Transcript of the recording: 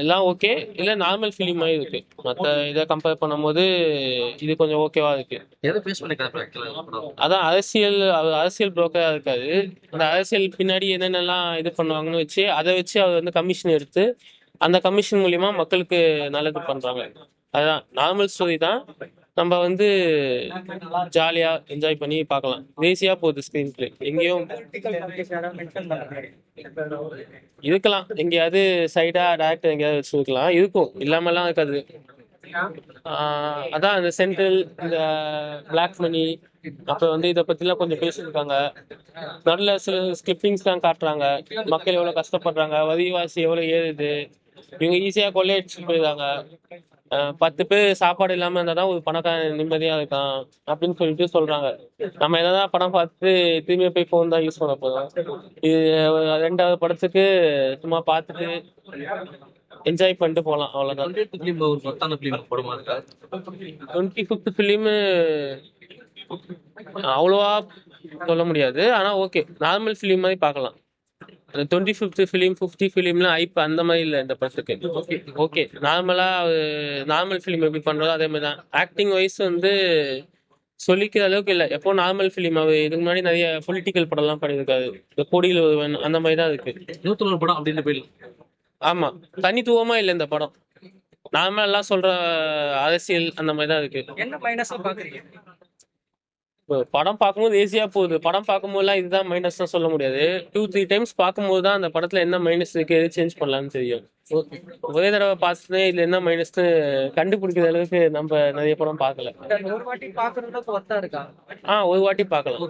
எல்லாம் ஓகே இல்ல normal film மாதிரி இருக்கு. மத்த இதை கம்பேர் பண்ணும்போது இது கொஞ்சம் ஓகேவா இருக்கு. எதை பேஸ் பண்ணி கதை படம் அதான் அரசியல் அவர் அரசியல் புரோக்கரா இருக்காரு. அந்த அரசியல் பின்னாடி என்னென்னலாம் இது பண்ணுவாங்கன்னு வச்சு அதை வச்சு அவர் வந்து கமிஷன் எடுத்து அந்த கமிஷன் மூலியமா மக்களுக்கு நல்லது பண்றாங்க. அதுதான் நார்மல் ஸ்டோரி தான். நம்ம வந்து ஜாலியா என்ஜாய் பண்ணி பார்க்கலாம். தேசியா போகுது ஸ்க்ரீன் பிளே எங்கேயும் இருக்கலாம். எங்கேயாவது சைடா டேரக்டர் எங்கேயாவது வச்சுருக்கலாம் இருக்கும். இல்லாமலாம் இருக்காது. அதான் இந்த சென்ட்ரல் இந்த பிளாக் மணி அப்புறம் வந்து இதை பத்திலாம் கொஞ்சம் பேசியிருக்காங்க. நல்ல சில ஸ்கிளிப்பிங்ஸ்லாம் காட்டுறாங்க. மக்கள் எவ்வளோ கஷ்டப்படுறாங்க. வரிவாசி எவ்வளோ ஏறுது. இவங்க ஈஸியாக கொள்ளையடிச்சு போயிருக்காங்க பத்து பேர் சாப்பாடு இல்லாம இருந்தா தான் ஒரு பணக்காரன் நிம்மதியா இருக்கான் அப்படின்னு சொல்லிட்டு சொல்றாங்க. நம்ம என்னதான் படம் பார்த்து திரும்பி போய் ஃபோன் தான் யூஸ் பண்ண போதும் இது ஒரு ரெண்டாவது படத்துக்கு சும்மா பார்த்துட்டு என்ஜாய் பண்ணிட்டு போகலாம் அவ்வளவுதான். Twenty film twenty fifth film அவ்வளவா சொல்ல முடியாது. ஆனா ஓகே நார்மல் ஃபிலிம் மாதிரி பார்க்கலாம். டுவெண்ட்டி ஃபிஃப்த் ஃபிலிம் ஃபிஃப்டி ஃபிலிம்லாம் ஐப் அந்த மாதிரி இல்லை இந்த படத்துக்கு. ஓகே நார்மலா நார்மல் ஃபிலிம் எப்படி பண்றதோ அதே மாதிரி தான். ஆக்டிங் வைஸ் வந்து சொல்லிக்கிற அளவுக்கு இல்லை. எப்போ நார்மல் ஃபிலிம் அவர் இதுக்கு முன்னாடி நிறைய பொலிட்டிக்கல் படம்லாம் பண்ணியிருக்காரு. இந்த கொடியில் ஒருவன் அந்த மாதிரி தான் இருக்கு. நூத்தி ஒரு படம் அப்படின்னு போயிடலாம் ஆமா. தனித்துவமா இல்லை இந்த படம். நார்மலா எல்லாம் சொல்ற அரசியல் அந்த மாதிரி தான் இருக்கு. என்ன மைனஸா பாக்குறீங்க? இப்போ படம் பார்க்கும்போது ஈஸியா போகுது. படம் பார்க்கும்போதுலாம் இதுதான் மைனஸ் தான் சொல்ல முடியாது. டூ த்ரீ டைம்ஸ் பார்க்கும்போது தான் அந்த படத்துல என்ன மைனஸ் இருக்கு எது சேஞ்ச் பண்ணலாம்னு தெரியும். ஒரே தடவை பார்த்துட்டு இதுல என்ன மைனஸ்னு கண்டுபிடிக்கிற அளவுக்கு நம்ம நிறைய படம் பார்க்கல. ஒரு வாட்டி பாக்குறதுக்கு ஒத்தா இருக்கா? ஆ ஒரு வாட்டி பார்க்கலாம்.